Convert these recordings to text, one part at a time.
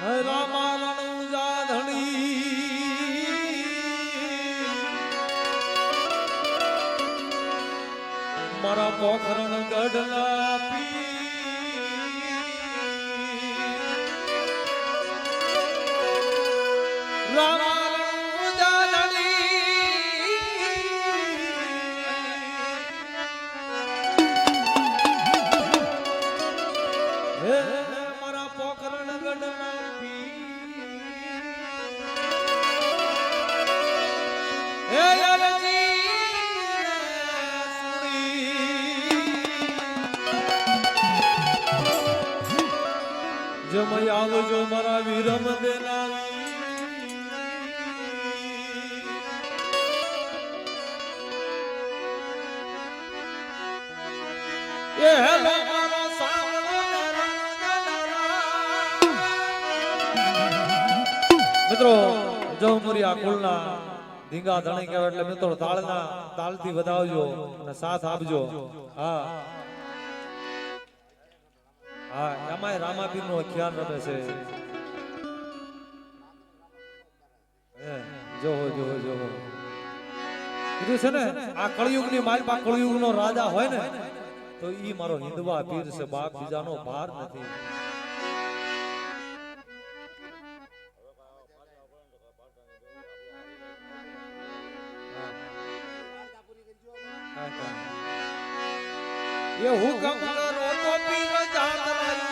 રામા રણુજા ધણી મારા પોખરણ ગઢના પી રામા જમય આવજો મારા વિરમ મિત્રો, જો મુરિયા કુલના ધીંગા ધણી કહેવાય એટલે મિત્રો તાળના તાલથી વધાવજો અને સાથ આપજો. હા. હા રામાપીર નો ખ્યાલ રમે છે. જોવો જોવો જોવો કીધું છે ને, આ કળિયુગની માલપા કળિયુગ નો રાજા હોય ને, તો ઈ મારો હિંદવા પીર છે, બાપ બીજાનો ભાર નથી. એ હુકમ કરો તો પીર જાગરાયું થાય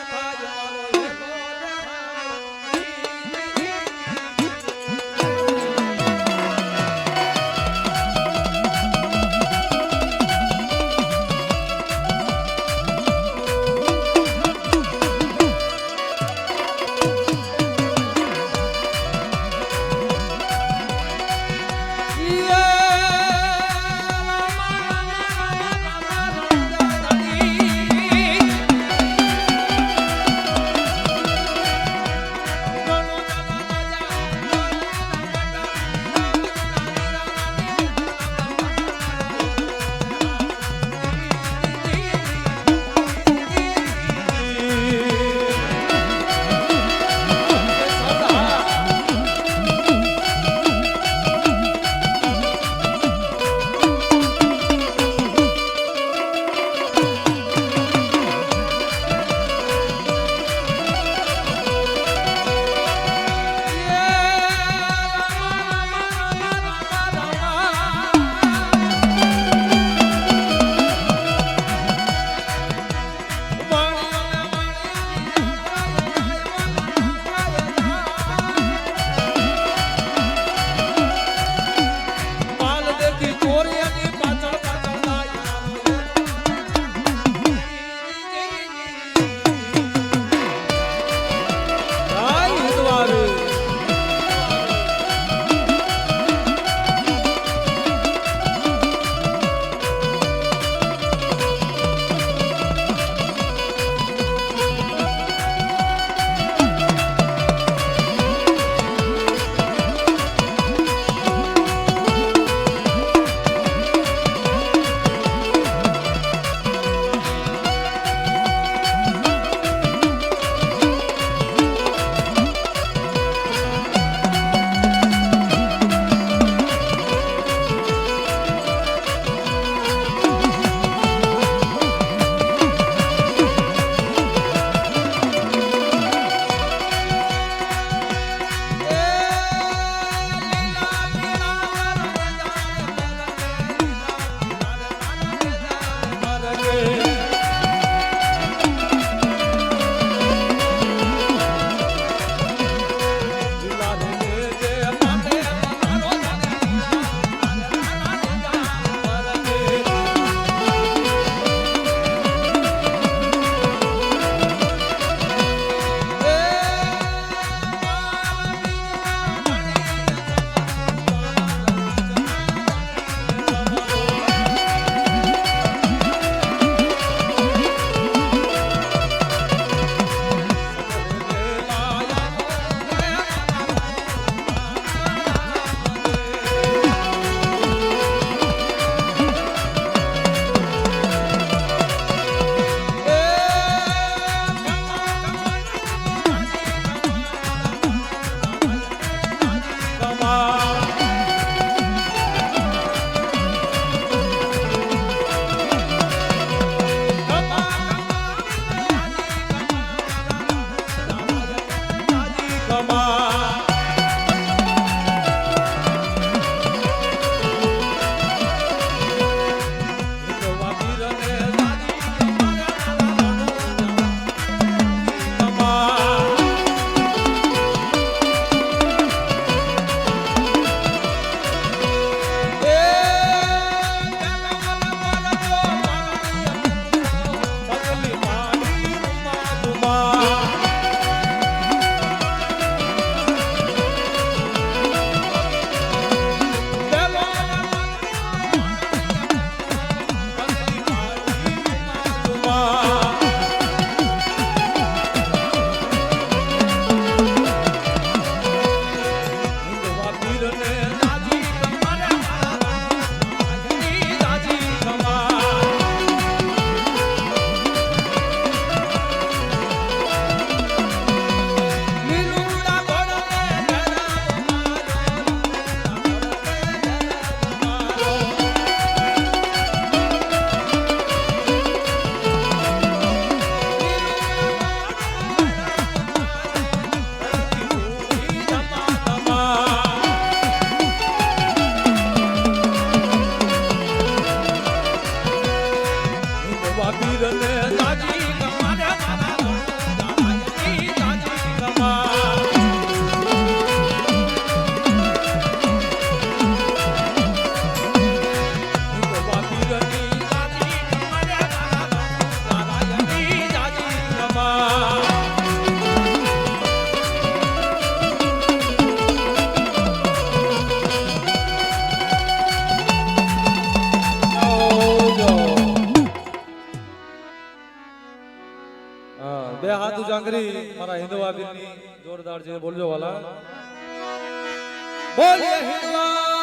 જાંગરી મારા હિન્દુ બીરની જોરદાર છે બોલજો વાલા. બોલ હિન્દવા